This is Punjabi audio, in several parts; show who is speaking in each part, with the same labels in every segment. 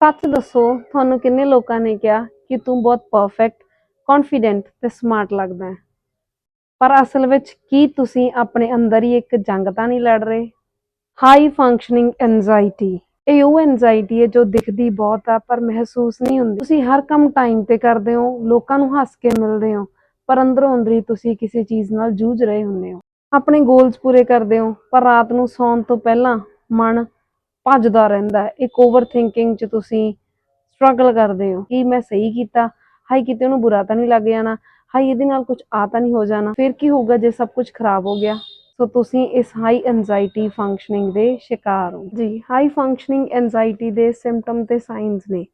Speaker 1: ਸੱਚ ਦੱਸੋ, ਤੁਹਾਨੂੰ ਕਿੰਨੇ ਲੋਕਾਂ ਨੇ ਕਿਹਾ ਕਿ ਤੂੰ ਬਹੁਤ ਪਰਫੈਕਟ ਕੌਨਫੀਡੈਂਟ ਤੇ ਸਮਾਰਟ ਲੱਗਦਾ ਹੈ? ਪਰ ਅਸਲ ਵਿੱਚ ਕੀ ਤੁਸੀਂ ਆਪਣੇ ਅੰਦਰ ਹੀ ਇੱਕ ਜੰਗ ਤਾਂ ਨਹੀਂ ਲੜ ਰਹੇ? ਹਾਈ ਫੰਕਸ਼ਨਿੰਗ ਐਂਜਾਇਟੀ ਇਹ ਉਹ ਐਂਜਾਇਟੀ ਹੈ ਜੋ ਦਿਖਦੀ ਬਹੁਤ ਆ, ਪਰ ਮਹਿਸੂਸ ਨਹੀਂ ਹੁੰਦੀ। ਤੁਸੀਂ ਹਰ ਕੰਮ ਟਾਈਮ ਤੇ ਕਰਦੇ ਹੋ, ਲੋਕਾਂ ਨੂੰ ਹੱਸ ਕੇ ਮਿਲਦੇ ਹੋ, ਪਰ ਅੰਦਰੋਂ ਅੰਦਰੀ ਤੁਸੀਂ ਕਿਸੇ ਚੀਜ਼ ਨਾਲ ਜੂਝ ਰਹੇ ਹੁੰਦੇ ਹੋ। ਆਪਣੇ ਗੋਲਸ ਪੂਰੇ ਕਰਦੇ ਹੋ, ਪਰ ਰਾਤ ਨੂੰ ਸੌਣ ਤੋਂ ਪਹਿਲਾਂ ਮਨ ਭੱਜਦਾ ਰਹਿੰਦਾ ਹੈ। ਇੱਕ ਓਵਰ ਥਿੰਕਿੰਗ 'ਚ ਤੁਸੀਂ ਸਟਰਗਲ ਕਰਦੇ ਹੋ। ਕਿ ਮੈਂ ਸਹੀ ਕੀਤਾ? ਹਾਈ ਕਿਤੇ ਉਹਨੂੰ ਬੁਰਾ ਤਾਂ ਨਹੀਂ ਲੱਗ ਜਾਣਾ? ਹਾਈ ਇਹਦੇ ਨਾਲ ਕੁਝ ਆ ਤਾਂ ਨਹੀਂ ਹੋ ਜਾਣਾ? ਫਿਰ ਕੀ ਹੋਊਗਾ ਜੇ ਸਭ ਕੁਝ ਖਰਾਬ ਹੋ ਗਿਆ? ਸੋ ਤੁਸੀਂ ਇਸ ਹਾਈ ਐਂਜ਼ਾਈਟੀ ਫੰਕਸ਼ਨਿੰਗ ਦੇ ਸ਼ਿਕਾਰ ਹੋ। ਜੀ ਹਾਈ ਫੰਕਸ਼ਨਿੰਗ ਐਂਜ਼ਾਈਟੀ ਦੇ ਸਿੰਪਟਮ ਤੇ ਸਾਈਨਸ ਨੇ।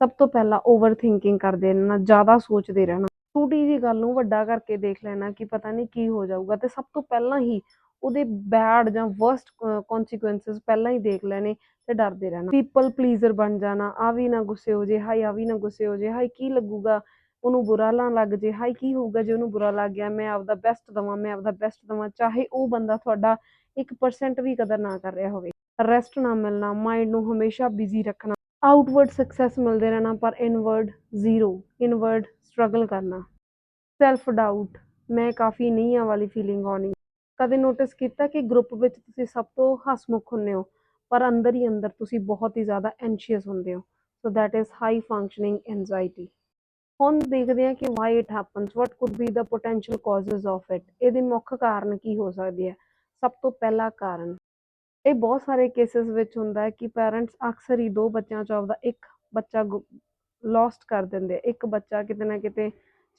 Speaker 1: ਸਭ ਤੋਂ ਪਹਿਲਾਂ ਓਵਰ ਥਿੰਕਿੰਗ ਕਰਦੇ ਰਹਿਣਾ, ਜ਼ਿਆਦਾ ਸੋਚਦੇ ਰਹਿਣਾ। ਛੋਟੀ ਜੀ ਗੱਲ ਨੂੰ ਵੱਡਾ ਕਰਕੇ ਦੇਖ ਲੈਣਾ ਕਿ ਪਤਾ ਨਹੀਂ ਕੀ ਹੋ ਜਾਊਗਾ ਤੇ ਸਭ ਤੋਂ ਪਹਿਲਾਂ ਹੀ ਉਹਦੇ ਬੈਡ ਜਾਂ ਵਰਸਟ ਕਨਸੀਕੁਐਂਸਸ ਪਹਿਲਾਂ ਹੀ ਦੇਖ ਲੈਣੇ ਤੇ ਡਰਦੇ ਰਹਿਣਾ। ਪੀਪਲ ਪਲੀਜ਼ਰ ਬਣ ਜਾਣਾ ਆ ਵੀ ਨਾ ਗੁੱਸੇ ਹੋ ਜੇ ਹਾਈ ਆ ਵੀ ਨਾ ਗੁੱਸੇ ਹੋ ਜੇ ਹਾਈ ਕੀ ਲੱਗੂਗਾ? ਉਹਨੂੰ ਬੁਰਾ ਨਾ ਲੱਗ ਜੇ ਹਾਈ ਕੀ ਹੋਊਗਾ ਜੇ ਉਹਨੂੰ ਬੁਰਾ ਲੱਗ ਗਿਆ? ਮੈਂ ਆਪਦਾ ਬੈਸਟ ਦਵਾਂ, ਮੈਂ ਆਪਦਾ ਬੈਸਟ ਦਵਾਂ, ਚਾਹੇ ਉਹ ਬੰਦਾ ਤੁਹਾਡਾ 1% ਵੀ ਕਦਰ ਨਾ ਕਰ ਰਿਹਾ ਹੋਵੇ। ਰੈਸਟ ਨਾ ਮਿਲਣਾ ਮਾਈਂਡ ਨੂੰ ਹਮੇਸ਼ਾ ਬਿਜ਼ੀ ਰੱਖਣਾ। ਆਊਟਵਰਡ ਸਕਸੈਸ ਮਿਲਦੇ ਰਹਿਣਾ, ਪਰ ਇਨਵਰਡ ਜ਼ੀਰੋ ਇਨਵਰਡ ਸਟਰਗਲ ਕਰਨਾ। ਸੈਲਫ ਡਾਊਟ ਮੈਂ ਕਾਫੀ ਨਹੀਂ ਆ ਵਾਲੀ ਫੀਲਿੰਗ ਆਉਣੀ ਕਦੇ ਨੋਟਿਸ ਕੀਤਾ ਕਿ ਗਰੁੱਪ ਵਿੱਚ ਤੁਸੀਂ ਸਭ ਤੋਂ ਹਸਮੁਖ ਹੁੰਦੇ ਹੋ, ਪਰ ਅੰਦਰ ਹੀ ਅੰਦਰ ਤੁਸੀਂ ਬਹੁਤ ਹੀ ਜ਼ਿਆਦਾ ਐਂਸ਼ੀਅਸ ਹੁੰਦੇ ਹੋ। So that is high functioning anxiety ਹੁਣ ਦੇਖਦੇ ਹਾਂ ਕਿ why it happens what could be the potential causes of it ਇਹਦੇ ਮੁੱਖ ਕਾਰਨ ਕੀ ਹੋ ਸਕਦੇ ਆ ਸਭ ਤੋਂ ਪਹਿਲਾ ਕਾਰਨ, ਇਹ ਬਹੁਤ ਸਾਰੇ ਕੇਸਿਸ ਵਿੱਚ ਹੁੰਦਾ ਹੈ ਕਿ ਪੈਰੈਂਟਸ ਅਕਸਰ ਹੀ ਦੋ ਬੱਚਿਆਂ ਚੋਂ ਆਪਦਾ ਇੱਕ ਬੱਚਾ ਲੋਸਟ ਕਰ ਦਿੰਦੇ ਇੱਕ ਬੱਚਾ ਕਿਤੇ ਨਾ ਕਿਤੇ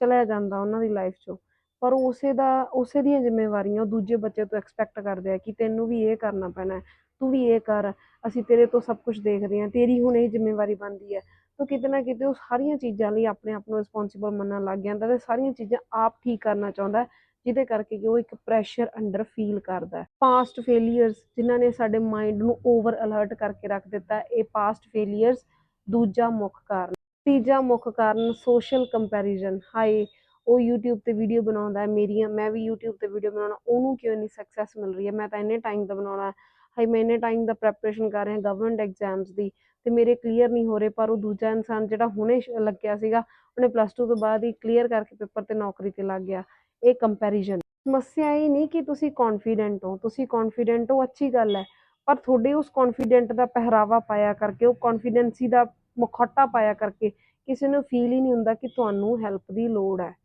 Speaker 1: ਚਲਿਆ ਜਾਂਦਾ ਉਹਨਾਂ ਦੀ ਲਾਈਫ ਚੋਂ। ਪਰ ਉਸੇ ਦਾ, ਉਸੇ ਦੀਆਂ ਜ਼ਿੰਮੇਵਾਰੀਆਂ ਉਹ ਦੂਜੇ ਬੱਚੇ ਤੋਂ ਐਕਸਪੈਕਟ ਕਰਦੇ ਆ ਕਿ ਤੈਨੂੰ ਵੀ ਇਹ ਕਰਨਾ ਪੈਣਾ ਤੂੰ ਵੀ ਇਹ ਕਰ, ਅਸੀਂ ਤੇਰੇ ਤੋਂ ਸਭ ਕੁਝ ਦੇਖਦੇ ਹਾਂ, ਤੇਰੀ ਹੁਣ ਇਹ ਜ਼ਿੰਮੇਵਾਰੀ ਬਣਦੀ ਹੈ। ਤਾਂ ਕਿਤੇ ਨਾ ਕਿਤੇ ਉਹ ਸਾਰੀਆਂ ਚੀਜ਼ਾਂ ਲਈ ਆਪਣੇ ਆਪ ਨੂੰ ਰਿਸਪੌਂਸਿਬਲ ਮੰਨਣ ਲੱਗ ਜਾਂਦਾ ਤੇ ਸਾਰੀਆਂ ਚੀਜ਼ਾਂ ਆਪ ਠੀਕ ਕਰਨਾ ਚਾਹੁੰਦਾ ਜਿਹਦੇ ਕਰਕੇ ਕਿ ਉਹ ਇੱਕ ਪ੍ਰੈਸ਼ਰ ਅੰਡਰ ਫੀਲ ਕਰਦਾ ਪਾਸਟ ਫੇਲੀਅਰਸ ਜਿਨ੍ਹਾਂ ਨੇ ਸਾਡੇ ਮਾਈਂਡ ਨੂੰ ਓਵਰ ਅਲਰਟ ਕਰਕੇ ਰੱਖ ਦਿੱਤਾ, ਇਹ ਪਾਸਟ ਫੇਲੀਅਰਸ ਦੂਜਾ ਮੁੱਖ ਕਾਰਨ, ਤੀਜਾ ਮੁੱਖ ਕਾਰਨ ਸੋਸ਼ਲ ਕੰਪੈਰੀਜ਼ਨ ਹਾਈ ਉਹ YouTube ਤੇ ਵੀਡੀਓ ਬਣਾਉਂਦਾ ਹੈ, ਮੇਰੀਆਂ, ਮੈਂ ਵੀ YouTube ਤੇ ਵੀਡੀਓ ਬਣਾਉਣਾ, ਉਹਨੂੰ ਕਿਉਂ ਨਹੀਂ ਸਕਸੈਸ ਮਿਲ ਰਹੀ ਹੈ? ਮੈਂ ਤਾਂ ਇੰਨੇ ਟਾਈਮ ਦਾ ਬਣਾਉਣਾ ਹੈ। ਹਾਈ ਮੈਂ ਇੰਨੇ ਟਾਈਮ ਦਾ ਪ੍ਰੈਪਰੇਸ਼ਨ ਕਰ ਰਿਹਾ ਗਵਰਨਮੈਂਟ ਐਗਜ਼ਾਮਸ ਦੀ, ਤੇ ਮੇਰੇ ਕਲੀਅਰ ਨਹੀਂ ਹੋ ਰਹੇ, ਪਰ ਉਹ ਦੂਜਾ ਇਨਸਾਨ ਜਿਹੜਾ ਹੁਣੇ ਸ਼- ਲੱਗਿਆ ਸੀਗਾ, ਉਹਨੇ ਪਲੱਸ 2 ਤੋਂ ਬਾਅਦ ਹੀ ਕਲੀਅਰ ਕਰਕੇ ਪੇਪਰ ਤੇ ਨੌਕਰੀ ਤੇ ਲੱਗ ਗਿਆ। ਇਹ ਕੰਪੈਰੀਜ਼ਨ ਸਮੱਸਿਆ ਇਹ ਨਹੀਂ ਕਿ ਤੁਸੀਂ ਕੌਨਫੀਡੈਂਟ ਹੋ, ਤੁਸੀਂ ਕੌਨਫੀਡੈਂਟ ਹੋ, ਅੱਛੀ ਗੱਲ ਹੈ, ਪਰ ਤੁਹਾਡੇ ਉਸ ਕੌਨਫੀਡੈਂਟ ਦਾ ਪਹਿਰਾਵਾ ਪਾਇਆ ਕਰਕੇ, ਉਹ ਕੌਨਫੀਡੈਂਸੀ ਦਾ ਮੁਖੌਟਾ ਪਾਇਆ ਕਰਕੇ, ਕਿਸੇ ਨੂੰ ਫੀਲ ਹੀ ਨਹੀਂ ਹੁੰਦਾ ਕਿ ਤੁਹਾਨੂੰ ਹੈਲਪ ਦੀ ਲੋੜ ਹੈ।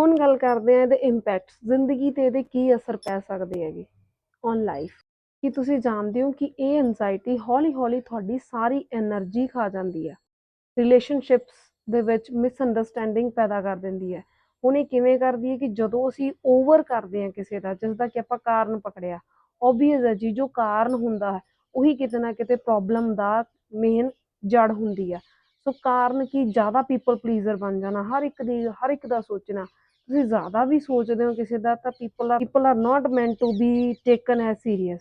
Speaker 1: ਹੁਣ ਗੱਲ ਕਰਦੇ ਆ ਇਹਦੇ ਇੰਪੈਕਟਸ ਜ਼ਿੰਦਗੀ ਤੇ ਇਹਦੇ ਕੀ ਅਸਰ ਪੈ ਸਕਦੇ ਹੈਗੇ ਔਨ ਲਾਈਫ ਕੀ ਤੁਸੀਂ ਜਾਣਦੇ ਹੋ ਕਿ ਇਹ ਐਂਜ਼ਾਇਟੀ ਹੌਲੀ-ਹੌਲੀ ਤੁਹਾਡੀ ਸਾਰੀ એનર્ਜੀ ਖਾ ਜਾਂਦੀ ਹੈ। ਰਿਲੇਸ਼ਨਸ਼ਿਪਸ ਦੇ ਵਿੱਚ ਮਿਸ ਅੰਡਰਸਟੈਂਡਿੰਗ ਪੈਦਾ ਕਰ ਦਿੰਦੀ ਹੈ। ਹੁਣ ਇਹ ਕਿਵੇਂ ਕਰਦੀ ਹੈ ਕਿ ਜਦੋਂ ਅਸੀਂ ਓਵਰ ਕਰਦੇ ਹਾਂ ਕਿਸੇ ਦਾ ਜਿਸ ਦਾ ਕਿ ਆਪਾਂ ਕਾਰਨ ਪਕੜਿਆ ਆਬਵੀਅਸ ਹੈ ਜੀ, ਜੋ ਕਾਰਨ ਹੁੰਦਾ ਹੈ, ਉਹੀ ਕਿਤੇ ਨਾ ਕਿਤੇ ਪ੍ਰੋਬਲਮ ਦਾ ਮੇਨ ਜੜ ਹੁੰਦੀ ਆ ਸੋ ਕਾਰਨ ਕੀ? ਜ਼ਿਆਦਾ ਪੀਪਲ ਪਲੀਜ਼ਰ ਬਣ ਜਾਣਾ, ਹਰ ਇੱਕ ਦੀ, ਹਰ ਇੱਕ ਦਾ ਸੋਚਣਾ। ਤੁਸੀਂ ਜ਼ਿਆਦਾ ਵੀ ਸੋਚਦੇ ਹੋ ਕਿਸੇ ਦਾ, ਤਾਂ people are people are not meant to be taken as serious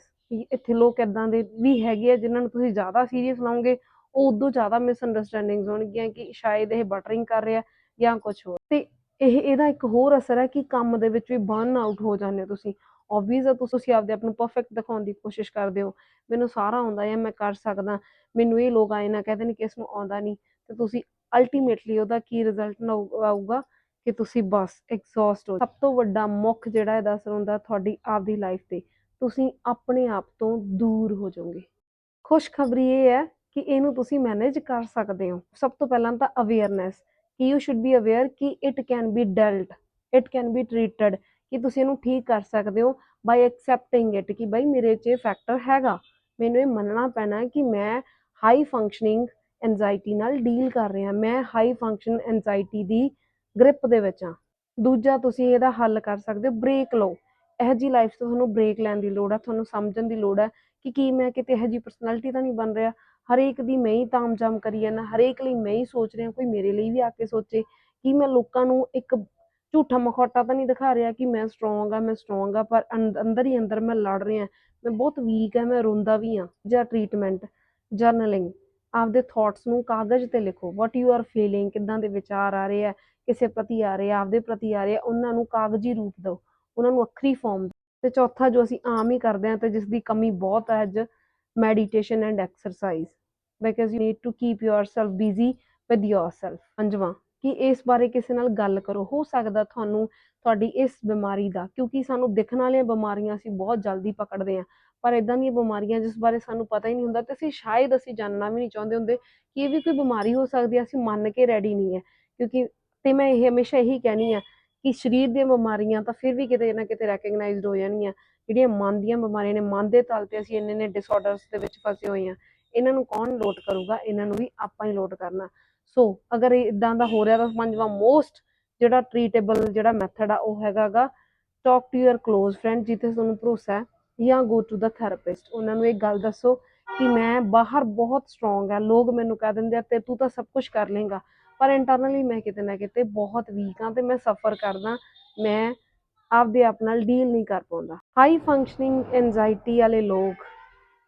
Speaker 1: ਇੱਥੇ ਲੋਕ ਇਦਾਂ ਦੇ ਵੀ ਹੈਗੇ ਆ ਜਿਨ੍ਹਾਂ ਨੂੰ ਤੁਸੀਂ ਜ਼ਿਆਦਾ ਸੀਰੀਅਸ ਲਓਗੇ, ਉਹ ਉਦੋਂ ਜ਼ਿਆਦਾ ਮਿਸਅੰਡਰਸਟੈਂਡਿੰਗਸ ਹੋਣਗੀਆਂ ਕਿ ਸ਼ਾਇਦ ਇਹ ਬਟਰਿੰਗ ਕਰ ਰਿਹਾ ਜਾਂ ਕੁਝ ਹੋਰ। ਤੇ ਇਹ, ਇਹਦਾ ਇੱਕ ਹੋਰ ਅਸਰ ਹੈ ਕਿ ਕੰਮ ਦੇ ਵਿੱਚ ਵੀ ਬਰਨ ਆਊਟ ਹੋ ਜਾਂਦੇ ਹੋ ਤੁਸੀਂ। ਆਬਵੀਅਸ ਹੈ ਤੁਸੀਂ ਆਪਦੇ ਆਪ ਨੂੰ ਪਰਫੈਕਟ ਦਿਖਾਉਣ ਦੀ ਕੋਸ਼ਿਸ਼ ਕਰਦੇ ਹੋ। ਮੈਨੂੰ ਸਾਰਾ ਆਉਂਦਾ ਹੈ ਮੈਂ ਕਰ ਸਕਦਾ। ਮੈਨੂੰ ਇਹ ਲੋਕ ਆਏ ਨਾ ਕਹਿੰਦੇ ਨੇ ਕਿ ਇਸ ਨੂੰ ਆਉਂਦਾ ਨਹੀਂ। ਤੇ ਤੁਸੀਂ ਅਲਟੀਮੇਟਲੀ ਉਹਦਾ ਕੀ ਰਿਜ਼ਲਟ ਆਊਗਾ? ਕਿ ਤੁਸੀਂ ਬਸ ਐਗਜ਼ੌਸਟ ਹੋ ਸਭ ਤੋਂ ਵੱਡਾ ਮੁੱਖ ਜਿਹੜਾ ਇਹਦਾ ਅਸਰ ਹੁੰਦਾ ਤੁਹਾਡੀ ਆਪਦੀ ਲਾਈਫ ਤੇ, ਤੁਸੀਂ ਆਪਣੇ ਆਪ ਤੋਂ ਦੂਰ ਹੋ ਜਾਓਗੇ। ਖੁਸ਼ਖਬਰੀ ਇਹ ਹੈ ਕਿ ਇਹਨੂੰ ਤੁਸੀਂ ਮੈਨੇਜ ਕਰ ਸਕਦੇ ਹੋ। ਸਭ ਤੋਂ ਪਹਿਲਾਂ ਤਾਂ ਅਵੇਅਰਨੈਸ ਕਿ ਯੂ ਸ਼ੁੱਡ ਬੀ ਅਵੇਅਰ ਕਿ it can be dealt it can be treated ਕਿ ਤੁਸੀਂ ਇਹਨੂੰ ਠੀਕ ਕਰ ਸਕਦੇ ਹੋ ਬਾਈ ਐਕਸੈਪਟਿੰਗ ਇਟ ਕਿ ਬਾਈ ਮੇਰੇ 'ਚ ਇਹ ਫੈਕਟਰ ਹੈਗਾ। ਮੈਨੂੰ ਇਹ ਮੰਨਣਾ ਪੈਣਾ ਕਿ ਮੈਂ ਹਾਈ ਫੰਕਸ਼ਨਿੰਗ ਐਂਜਾਇਟੀ ਨਾਲ ਡੀਲ ਕਰ ਰਿਹਾ, ਮੈਂ ਹਾਈ ਫੰਕਸ਼ਨ ਐਂਜਾਇਟੀ ਦੀ ਗ੍ਰਿਪ ਦੇ ਵਿੱਚ ਹਾਂ ਦੂਜਾ ਤੁਸੀਂ ਇਹਦਾ ਹੱਲ ਕਰ ਸਕਦੇ ਹੋ ਬ੍ਰੇਕ ਲਓ। ਇਹੋ ਜੀ ਲਾਈਫ ਤੋਂ ਤੁਹਾਨੂੰ ਬ੍ਰੇਕ ਲੈਣ ਦੀ ਲੋੜ ਆ, ਤੁਹਾਨੂੰ ਸਮਝਣ ਦੀ ਲੋੜ ਹੈ ਕਿ ਕੀ ਮੈਂ ਕਿਤੇ ਇਹੋ ਜੀ ਪਰਸਨੈਲਿਟੀ ਤਾਂ ਨਹੀਂ ਬਣ ਰਿਹਾ। ਹਰੇਕ ਦੀ ਮੈਂ ਹੀ ਤਾਮਝਾਮ ਕਰੀ ਜਾਂਦਾ, ਹਰੇਕ ਲਈ ਮੈਂ ਹੀ ਸੋਚ ਰਿਹਾ, ਕੋਈ ਮੇਰੇ ਲਈ ਵੀ ਆ ਕੇ ਸੋਚੇ ਕਿ ਮੈਂ ਲੋਕਾਂ ਨੂੰ ਇੱਕ ਝੂਠਾ ਮਖੌਟਾ ਤਾਂ ਨਹੀਂ ਦਿਖਾ ਰਿਹਾ ਕਿ ਮੈਂ ਸਟਰੋਂਗ ਆ, ਮੈਂ ਸਟਰੋਂਗ ਆ, ਪਰ ਅੰਦ- ਅੰਦਰ ਹੀ ਅੰਦਰ ਮੈਂ ਲੜ ਰਿਹਾ। ਮੈਂ ਬਹੁਤ ਵੀਕ ਆ, ਮੈਂ ਰੋਂਦਾ ਵੀ ਆ, ਜਾਂ ਟ੍ਰੀਟਮੈਂਟ ਜਰਨਲਿੰਗ ਆਪਦੇ ਥਾਟਸ ਨੂੰ ਕਾਗਜ਼ ਤੇ ਲਿਖੋ। ਵਾਟ ਯੂ ਆਰ ਫੀਲਿੰਗ ਕਿੱਦਾਂ ਦੇ ਵਿਚਾਰ ਆ ਰਹੇ ਆ, ਕਿਸੇ ਪ੍ਰਤੀ ਆ ਰਹੇ ਆ, ਆਪਦੇ ਪ੍ਰਤੀ ਆ ਰਹੇ ਆ, ਉਹਨਾਂ ਨੂੰ ਕਾਗਜ਼ੀ ਰੂਪ ਦਿਓ। ਉਹਨਾਂ ਨੂੰ ਅੱਖਰੀ ਫਾਰਮ ਤੇ ਚੌਥਾ ਜੋ ਅਸੀਂ ਆਮ ਹੀ ਕਰਦੇ ਹਾਂ ਤੇ ਜਿਸ ਦੀ ਕਮੀ ਬਹੁਤ ਹੈ ਅੱਜ meditation and exercise because you need to keep yourself busy with yourself ਪੰਜਵਾਂ। ਕਿ ਇਸ ਬਾਰੇ ਕਿਸੇ ਨਾਲ ਗੱਲ ਕਰੋ, ਹੋ ਸਕਦਾ ਤੁਹਾਨੂੰ ਤੁਹਾਡੀ ਇਸ ਬਿਮਾਰੀ ਦਾ, ਕਿਉਂਕਿ ਸਾਨੂੰ ਦਿਖਣ ਵਾਲੀਆਂ ਬਿਮਾਰੀਆਂ ਅਸੀਂ ਬਹੁਤ ਜਲਦੀ ਪਕੜਦੇ ਹਾਂ, ਪਰ ਇਦਾਂ ਦੀਆਂ ਬਿਮਾਰੀਆਂ ਜਿਸ ਬਾਰੇ ਸਾਨੂੰ ਪਤਾ ਹੀ ਨਹੀਂ ਹੁੰਦਾ ਤੇ ਅਸੀਂ ਸ਼ਾਇਦ ਅਸੀਂ ਜਾਣਨਾ ਵੀ ਨਹੀਂ ਚਾਹੁੰਦੇ ਹੁੰਦੇ ਕਿ ਇਹ ਵੀ ਕੋਈ ਬਿਮਾਰੀ ਹੋ ਸਕਦੀ ਹੈ, ਅਸੀਂ ਮੰਨ ਕੇ ਰੈਡੀ ਨਹੀਂ ਹੈ, ਕਿਉਂਕਿ ਤੇ ਮੈਂ ਇਹ ਹਮੇਸ਼ਾ ਇਹੀ ਕਹਿਣੀ ਆ ਕਿ ਸਰੀਰ ਦੀਆਂ ਬਿਮਾਰੀਆਂ ਤਾਂ ਫਿਰ ਵੀ ਕਿਤੇ ਨਾ ਕਿਤੇ ਰੈਕਗਨਾਈਜ਼ਡ ਹੋ ਜਾਣਗੀਆਂ, ਜਿਹੜੀਆਂ ਮਨ ਦੀਆਂ ਬਿਮਾਰੀਆਂ ਨੇ, ਮਨ ਦੇ ਤਲ ਤੇ ਅਸੀਂ ਇੰਨੇ ਨੇ ਡਿਸਆਰਡਰਸ ਦੇ ਵਿੱਚ ਫਸੇ ਹੋਏ ਹਾਂ ਇਹਨਾਂ ਨੂੰ ਕੌਣ ਲੋਟ ਕਰੂਗਾ? ਇਹਨਾਂ ਨੂੰ ਵੀ ਆਪਾਂ ਹੀ ਲੋਟ ਕਰਨਾ। ਸੋ ਅਗਰ ਇਦਾਂ ਦਾ ਹੋ ਰਿਹਾ ਤਾਂ ਪੰਜਵਾਂ ਮੋਸਟ ਜਿਹੜਾ ਟ੍ਰੀਟੇਬਲ ਜਿਹੜਾ ਮੈਥਡ ਆ, ਉਹ ਹੈਗਾਗਾ talk to your close friend ਜਿੱਥੇ ਤੁਹਾਨੂੰ ਭਰੋਸਾ ਹੈ ਜਾਂ ਗੋ ਟੂ ਦਾ ਥੈਰੇਪਿਸਟ ਉਹਨਾਂ ਨੂੰ ਇਹ ਗੱਲ ਦੱਸੋ ਕਿ ਮੈਂ ਬਾਹਰ ਬਹੁਤ ਸਟਰੋਂਗ ਆ, ਲੋਕ ਮੈਨੂੰ ਕਹਿ ਦਿੰਦੇ ਆ, ਤੇ ਤੂੰ ਤਾਂ ਸਭ ਕੁਝ ਕਰ ਲੇਗਾ ਪਰ ਇੰਟਰਨਲੀ ਮੈਂ ਕਿਤੇ ਨਾ ਕਿਤੇ ਬਹੁਤ ਵੀਕ ਆ ਤੇ ਮੈਂ ਸਫਰ ਕਰਦਾ, ਮੈਂ ਆਪਦੇ ਆਪ ਨਾਲ ਡੀਲ ਨਹੀਂ ਕਰ ਪਾਉਂਦਾ। ਹਾਈ ਫੰਕਸ਼ਨਿੰਗ ਐਂਜਾਇਟੀ ਵਾਲੇ ਲੋਕ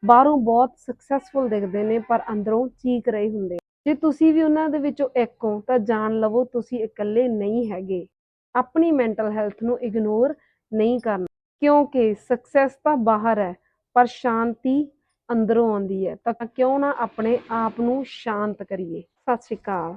Speaker 1: ਬਾਹਰੋਂ ਬਹੁਤ ਸਕਸੈਸਫੁਲ ਦਿਖਦੇ ਨੇ, ਪਰ ਅੰਦਰੋਂ ਚੀਕ ਰਹੇ ਹੁੰਦੇ ਜੇ ਤੁਸੀਂ ਵੀ ਉਹਨਾਂ ਦੇ ਵਿੱਚੋਂ ਇੱਕ ਹੋ, ਤਾਂ ਜਾਣ ਲਵੋ ਤੁਸੀਂ ਇਕੱਲੇ ਨਹੀਂ ਹੈਗੇ। ਆਪਣੀ ਮੈਂਟਲ ਹੈਲਥ ਨੂੰ ਇਗਨੋਰ ਨਹੀਂ ਕਰਨਾ। ਕਿਉਂਕਿ ਸਕਸੈਸ ਤਾਂ ਬਾਹਰ ਹੈ, ਪਰ ਸ਼ਾਂਤੀ ਅੰਦਰੋਂ ਆਉਂਦੀ ਹੈ। ਤਾਂ ਕਿਉਂ ਨਾ ਆਪਣੇ ਆਪ ਨੂੰ ਸ਼ਾਂਤ ਕਰੀਏ। ਸਤਿ ਸ਼੍ਰੀ ਅਕਾਲ।